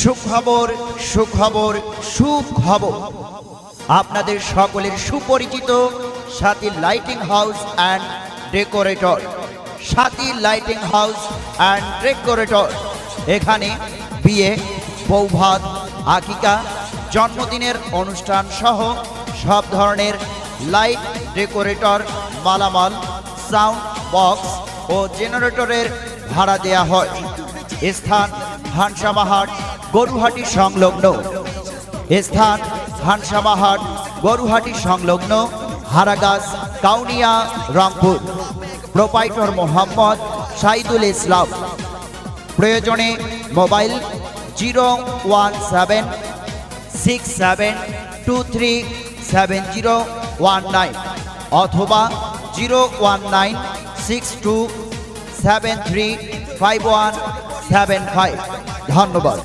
সুখবর সুখবর সুখবর। আপনাদের সকলের সুপরিচিত Sathi lighting house and decorator Sathi lighting house and decorator এখানে বিয়ে, বৌভাত, আকিকা, জন্মদিনের অনুষ্ঠান সহ সব ধরনের লাইট ডেকোরেটর মালামাল সাউন্ড বক্স ও জেনারেটরের ভাড়া দেয়া হয়। স্থান হানসামাহাট গরুহাটি সংলগ্ন। স্থান হানসামাহাট গরুহাটি সংলগ্ন হারাগাস কাউনিয়া, রংপুর। প্রোপাইটর মোহাম্মদ সাইদুল ইসলাম। প্রয়োজনে mobile zero one seven, six seven, two three seven zero one nine অথবা zero one nine, six two seven three five one seven five. ধন্যবাদ।